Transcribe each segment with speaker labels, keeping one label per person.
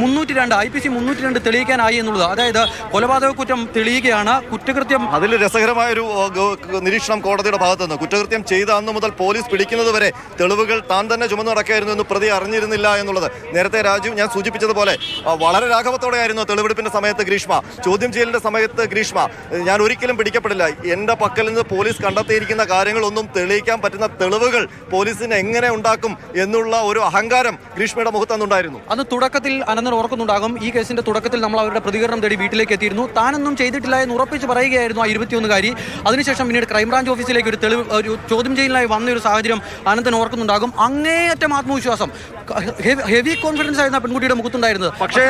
Speaker 1: മുന്നൂറ്റി രണ്ട് I P C മുന്നൂറ്റി രണ്ട് തെളിയിക്കാനായി എന്നുള്ളത്. അതായത് കൊലപാതക കുറ്റം തെളിയുകയാണ് കുറ്റകൃത്യം
Speaker 2: അതിൽ രസകരമായ ഒരു നിരീക്ഷണം കോടതിയുടെ ഭാഗത്തുനിന്ന്. കുറ്റകൃത്യം ചെയ്ത അന്ന് മുതൽ പോലീസ് പിടിക്കുന്നത് വരെ തെളിവുകൾ താൻ തന്നെ ചുമന്നു നടക്കായിരുന്നു എന്ന് പ്രതി അറിഞ്ഞിരുന്നില്ല എന്നുള്ളത്. നേരത്തെ രാജു ഞാൻ സൂചിപ്പിച്ചതുപോലെ വളരെ വളരെ രാഘവത്തോടെയായിരുന്നു തെളിവെടുപ്പിന്റെ സമയത്ത് ഗ്രീഷ്മ. ചോദ്യം ചെയ്യലിന്റെ സമയത്ത് ഗ്രീഷ്മ ഞാൻ ഒരിക്കലും പിടിക്കപ്പെടില്ല. എന്റെ പക്കൽ നിന്ന് പോലീസ് കണ്ടെത്തിയിരിക്കുന്ന കാര്യങ്ങളൊന്നും തെളിയിക്കാൻ പറ്റുന്ന തെളിവുകൾ പോലീസിന് എങ്ങനെ ഉണ്ടാക്കും എന്നുള്ള ഒരു അഹങ്കാരം ഗ്രീഷ്മയുടെ മുഖത്ത് അന്നുണ്ടായിരുന്നു.
Speaker 1: അന്ന് തുടക്കത്തിൽ അനന്തൻ ഓർക്കുന്നുണ്ടാകും. ഈ കേസിന്റെ തുടക്കത്തിൽ നമ്മൾ അവരുടെ പ്രതികരണം തേടി വീട്ടിലേക്ക് എത്തിയിരുന്നു. താനൊന്നും ചെയ്തിട്ടില്ല എന്ന് ഉറപ്പിച്ച് പറയുകയായിരുന്നു ആ ഇരുപത്തിയൊന്നുകാരി. അതിനുശേഷം പിന്നീട് ക്രൈംബ്രാഞ്ച് ഓഫീസിലേക്ക് ഒരു തെളിവ് ഒരു ചോദ്യം ചെയ്യലിനായി വന്ന ഒരു സാഹചര്യം അനന്തൻ ഓർക്കുന്നുണ്ടാകും. അങ്ങേയറ്റം ആത്മവിശ്വാസം. ഹെവി കോൺഫിഡൻസ് ആയിരുന്നു പെൺകുട്ടിയുടെ മുഖത്തുണ്ടായിരുന്നത്.
Speaker 2: പക്ഷേ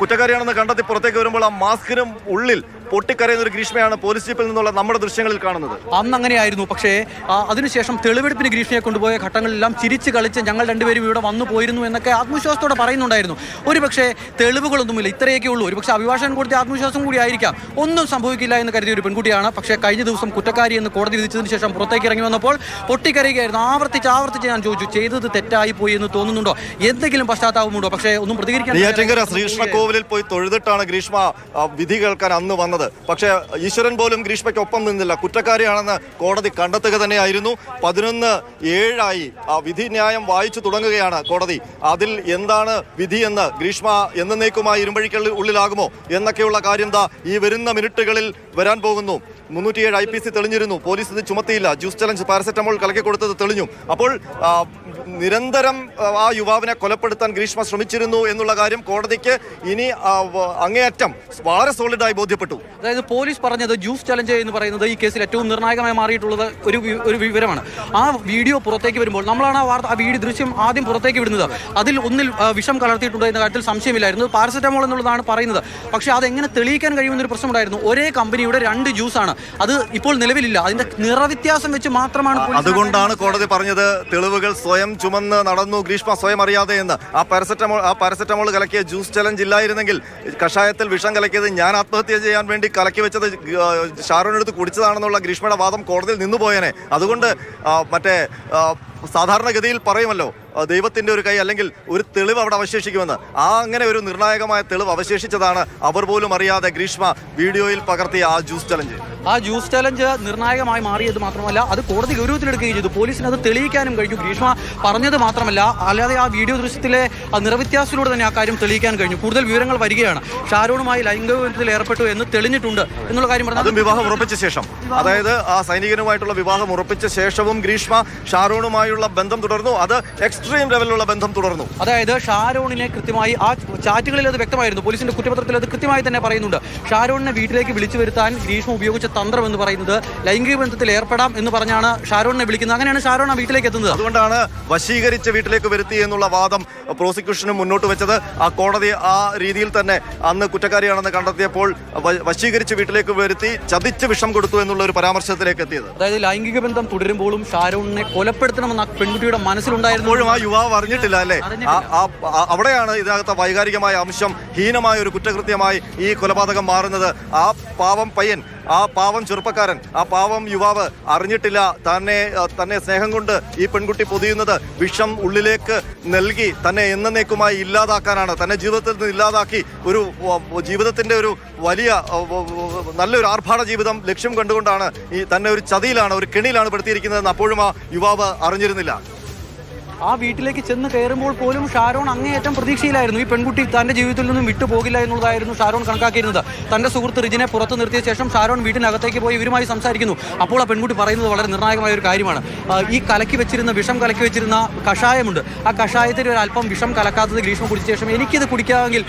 Speaker 2: കുറ്റക്കാരിയാണെന്ന് കണ്ടെത്തി പുറത്തേക്ക് വരുമ്പോൾ ആ മാസ്കിനും ഉള്ളിൽ പൊട്ടിക്കരയുന്ന ഒരു ഗ്രീഷ്മയാണ് പോലീസ് ജീപ്പിൽ നിന്നുള്ള നമ്മുടെ ദൃശ്യങ്ങളിൽ കാണുന്നത്.
Speaker 1: അന്ന് അങ്ങനെയായിരുന്നു പക്ഷേ അതിനുശേഷം തെളിവെടുപ്പിന് ഗ്രീഷ്മയെ കൊണ്ടുപോയ ഘട്ടങ്ങളിലെല്ലാം ചിരിച്ച് കളിച്ച് ഞങ്ങൾ രണ്ടുപേരും ഇവിടെ വന്നു പോയിരുന്നു എന്നൊക്കെ ആത്മവിശ്വാസത്തോടെ പറയുന്നുണ്ടായിരുന്നു. ഒരു പക്ഷേ തെളിവുകളൊന്നുമില്ല. ഇത്രയൊക്കെ ഉള്ളൂ. ഒരു പക്ഷേ അഭിഭാഷകൻ കൊടുത്ത ആത്മവിശ്വാസം കൂടി ആയിരിക്കാം. ഒന്നും സംഭവിക്കില്ല എന്ന് കരുതിയ ഒരു പെൺകുട്ടിയാണ്. പക്ഷേ കഴിഞ്ഞ ദിവസം കുറ്റക്കാരി എന്ന് കോടതി വിധിച്ചതിന് ശേഷം പുറത്തേക്ക് ഇറങ്ങി വന്നപ്പോൾ പൊട്ടിക്കരയുകയായിരുന്നു. ആവർത്തിച്ച് ആവർത്തിച്ച് ഞാൻ ചോദിച്ചു ചെയ്തത് തെറ്റായി പോയി എന്ന് തോന്നുന്നുണ്ടോ? എന്തെങ്കിലും പശ്ചാത്താപമുണ്ടോ? പക്ഷേ ഒന്നും പ്രതികരിക്കാൻ
Speaker 2: ശ്രീകൃഷ്ണകോവിലിൽ ശ്രീകൃഷ്ണ കോവിലിൽ പോയി തൊഴുതിട്ടാണ് ഗ്രീഷ്മ വിധി കേൾക്കാൻ അന്ന് വന്നത്. പക്ഷേ ഈശ്വരൻ പോലും ഗ്രീഷ്മയ്ക്ക് ഒപ്പം നിന്നില്ല. കുറ്റക്കാരിയാണെന്ന് കോടതി കണ്ടെത്തുക തന്നെയായിരുന്നു. പതിനൊന്ന് ഏഴായി ആ വിധി ന്യായം വായിച്ചു തുടങ്ങുകയാണ് കോടതി. അതിൽ എന്താണ് വിധി എന്ന് ഗ്രീഷ്മ എന്നേക്കുമായി ഇരുമ്പഴിക്കൽ ഉള്ളിലാകുമോ എന്നൊക്കെയുള്ള കാര്യം ദാ ഈ വരുന്ന മിനിറ്റുകളിൽ വരാൻ പോകുന്നു. മുന്നൂറ്റിയേഴ് ഐ പി സി തെളിഞ്ഞിരുന്നു. പോലീസ് ഇത് ചുമത്തിയില്ല. ജ്യൂസ് ചലഞ്ച് പാരസെറ്റമോൾ കലക്കി കൊടുത്തത് തെളിഞ്ഞു. അപ്പോൾ നിരന്തരം ആ, യുവാവിനെ കൊലപ്പെടുത്താൻ ഗ്രീഷ്മ ശ്രമിച്ചിരുന്നു എന്നുള്ള കാര്യം കോടതിക്ക് ഇനി അങ്ങേയറ്റം വളരെ സോളിഡായി ബോധ്യപ്പെട്ടു.
Speaker 1: അതായത് പോലീസ് പറഞ്ഞത് ജ്യൂസ് ചലഞ്ച് എന്ന് പറയുന്നത് ഈ കേസിൽ ഏറ്റവും നിർണായകമായി മാറിയിട്ടുള്ളത് ഒരു ഒരു വിവരമാണ്. ആ വീഡിയോ പുറത്തേക്ക് വരുമ്പോൾ നമ്മളാണ് ആ വാർത്ത ആ വീഡിയോ ദൃശ്യം ആദ്യം പുറത്തേക്ക് വിടുന്നത്. അതിൽ ഒന്നിൽ വിഷം കലർത്തിയിട്ടുണ്ട് എന്ന കാര്യത്തിൽ സംശയമില്ലായിരുന്നു. പാരസെറ്റമോൾ എന്നുള്ളതാണ് പറയുന്നത്. പക്ഷേ അതെങ്ങനെ തെളിയിക്കാൻ കഴിയുമെന്നൊരു പ്രശ്നമുണ്ടായിരുന്നു. ഒരേ കമ്പനിയുടെ രണ്ട് ജ്യൂസാണ് അത് ഇപ്പോൾ നിലവിലില്ല. അതിന്റെ നിറവ്യത്യാസം വെച്ച് മാത്രമാണ്
Speaker 2: അതുകൊണ്ടാണ് കോടതി പറഞ്ഞത് തെളിവുകൾ സ്വയം ചുമന്ന് നടന്നു. ഗ്രീഷ്മ സ്വയം അറിയാതെ എന്ന്. ആ പാരസെറ്റമോൾ ആ പാരസെറ്റമോൾ കലക്കിയ ജ്യൂസ് ചലഞ്ച് ഇല്ലായിരുന്നെങ്കിൽ കഷായത്തിൽ വിഷം കലക്കിയത് ഞാൻ ആത്മഹത്യ ചെയ്യാൻ വേണ്ടി കലക്കി വെച്ചത് ഷാറൂണെടുത്ത് കുടിച്ചതാണെന്നുള്ള ഗ്രീഷ്മയുടെ വാദം കോടതിയിൽ നിന്നു പോയേനെ. അതുകൊണ്ട് മറ്റേ സാധാരണഗതിയിൽ പറയുമല്ലോ ദൈവത്തിന്റെ ഒരു കൈ അല്ലെങ്കിൽ ഒരു തെളിവ് അവിടെ അവശേഷിക്കുമെന്ന്. ആ അങ്ങനെ ഒരു നിർണായകമായ തെളിവ് അവശേഷിച്ചതാണ്. അവർ പോലും അറിയാതെ ഗ്രീഷ്മ വീഡിയോയിൽ പകർത്തിയ ആ ജ്യൂസ് ചലഞ്ച്.
Speaker 1: ആ ജ്യൂസ് ചലഞ്ച് നിർണായകമായി മാറിയത് മാത്രമല്ല അത് കോടതി ഗൗരവത്തിലെടുക്കുകയും ചെയ്തു. പോലീസിന് അത് തെളിയിക്കാനും കഴിഞ്ഞു. ഗ്രീഷ്മ പറഞ്ഞത് മാത്രമല്ല അല്ലാതെ ആ വീഡിയോ ദൃശ്യത്തിലെ ആ നിറവ്യത്യാസത്തിലൂടെ തന്നെ ആ കാര്യം തെളിയിക്കാൻ കഴിഞ്ഞു. കൂടുതൽ വിവരങ്ങൾ വരികയാണ്. ഷാരൂണുമായി ലൈംഗിക ബന്ധത്തിൽ ഏർപ്പെട്ടു എന്ന് തെളിഞ്ഞിട്ടുണ്ട് എന്നുള്ള കാര്യം
Speaker 2: അതും
Speaker 1: പറഞ്ഞാൽ
Speaker 2: വിവാഹം ഉറപ്പിച്ച ശേഷം. അതായത് ആ സൈനികനുമായിട്ടുള്ള വിവാഹം ഉറപ്പിച്ച ശേഷവും ഗ്രീഷ്മ ഷാരൂണുമായുള്ള ബന്ധം തുടർന്നു. അത് എക്സ്ട്രീം ലെവലിലുള്ള ബന്ധം തുടർന്നു.
Speaker 1: അതായത് ഷാരൂണിനെ കൃത്യമായി ആ ചാറ്റുകളിൽ അത് വ്യക്തമായിരുന്നു. പോലീസിന്റെ കുറ്റപത്രത്തിൽ അത് കൃത്യമായി തന്നെ പറയുന്നുണ്ട്. ഷാരൂണിനെ വീട്ടിലേക്ക് വിളിച്ചു വരുത്താൻ ഗ്രീഷ്മ ഉപയോഗിച്ച തന്ത്രം എന്ന് പറയുന്നത് ലൈംഗിക ബന്ധത്തിൽ ഏർപ്പെടാം എന്ന് പറഞ്ഞാണ് ഷാരോണിനെ വിളിക്കുന്നത്. അങ്ങനെയാണ് ഷാരോൺ ആ വീട്ടിലേക്ക് എത്തുന്നത്.
Speaker 2: അതുകൊണ്ടാണ് വശീകരിച്ച് വീട്ടിലേക്ക് വരുത്തി എന്നുള്ള വാദം പ്രോസിക്യൂഷന് മുന്നോട്ട് വെച്ചത്. ആ കോടതി ആ രീതിയിൽ തന്നെ അന്ന് കുറ്റക്കാരിയാണെന്ന് കണ്ടെത്തിയപ്പോൾ വശീകരിച്ച് വീട്ടിലേക്ക് വരുത്തി ചതിച്ച് വിഷം കൊടുത്തു എന്നുള്ള ഒരു പരാമർശത്തിലേക്ക് എത്തിയത്.
Speaker 1: അതായത് ലൈംഗിക ബന്ധം തുടരുമ്പോഴും ഷാരോണിനെ കൊലപ്പെടുത്തണമെന്ന പെൺകുട്ടിയുടെ മനസ്സിലുണ്ടായിരുന്നു.
Speaker 2: ഇപ്പോഴും ആ യുവാവ് അറിഞ്ഞിട്ടില്ല അല്ലേ? അവിടെയാണ് ഇതിനകത്തെ വൈകാരികമായ അംശം ഹീനമായ ഒരു കുറ്റകൃത്യമായി ഈ കൊലപാതകം മാറുന്നത്. ആ പാവം പയ്യൻ ആ പാവം ചെറുപ്പക്കാരൻ. ആ പാവം യുവാവ് അറിഞ്ഞിട്ടില്ല. തന്നെ തന്നെ സ്നേഹം കൊണ്ട് ഈ പെൺകുട്ടി പൊതിയുന്നത് വിഷം ഉള്ളിലേക്ക് നൽകി തന്നെ എന്നേക്കുമായി ഇല്ലാതാക്കാനാണ്. തന്നെ ജീവിതത്തിൽ നിന്ന് ഇല്ലാതാക്കി ഒരു ജീവിതത്തിന്റെ ഒരു വലിയ നല്ലൊരു ആർഭാട ജീവിതം ലക്ഷ്യം കണ്ടുകൊണ്ടാണ് ഈ തന്നെ ഒരു ചതിയിലാണ് ഒരു കെണിയിലാണ് പെടുത്തിയിരിക്കുന്നതെന്ന് അപ്പോഴും ആ യുവാവ് അറിഞ്ഞിരുന്നില്ല.
Speaker 1: ആ വീട്ടിലേക്ക് ചെന്ന് കയറുമ്പോൾ പോലും ഷാരോൺ അങ്ങേയറ്റം പ്രതീക്ഷയിലായിരുന്നു. ഈ പെൺകുട്ടി തന്റെ ജീവിതത്തിൽ നിന്നും വിട്ടുപോകില്ല എന്നുള്ളതായിരുന്നു ഷാരോൺ കണക്കാക്കിയിരുന്നത്. തന്റെ സുഹൃത്ത് റിജിനെ പുറത്ത് നിർത്തിയ ശേഷം ഷാരോൺ വീട്ടിനകത്തേക്ക് പോയി ഇവരുമായി സംസാരിക്കുന്നു. അപ്പോൾ ആ പെൺകുട്ടി പറയുന്നത് വളരെ നിർണായകമായ ഒരു കാര്യമാണ്. ഈ കലക്കി വെച്ചിരുന്ന വിഷം കലക്കി വെച്ചിരുന്ന കഷായമുണ്ട്. ആ കഷായത്തിൽ ഒരു അല്പം വിഷം കലക്കാത്തത് ഗ്രീഷ്മ കുടിച്ച ശേഷം എനിക്കിത് കുടിക്കാമെങ്കിൽ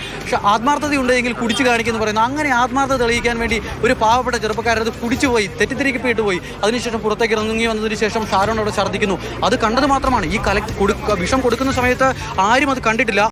Speaker 1: ആത്മാർത്ഥതയുണ്ടെങ്കിൽ കുടിച്ചു കാണിക്കുന്നു പറയുന്നു. അങ്ങനെ ആത്മാർത്ഥത തെളിയിക്കാൻ വേണ്ടി ഒരു പാവപ്പെട്ട ചെറുപ്പക്കാരത് കുടിച്ചു പോയി തെറ്റിദ്ധരിക്കപ്പെട്ടു പോയി. അതിനുശേഷം പുറത്തേക്ക് ഇറങ്ങി വന്നതിന് ശേഷം ഷാരോൺ അവിടെ ഛർദ്ദിക്കുന്നു. അത് കണ്ടത് മാത്രമാണ്. ഈ കല കൊടുക്ക വിഷം കൊടുക്കുന്ന സമയത്ത് ആരും അത് കണ്ടിട്ടില്ല.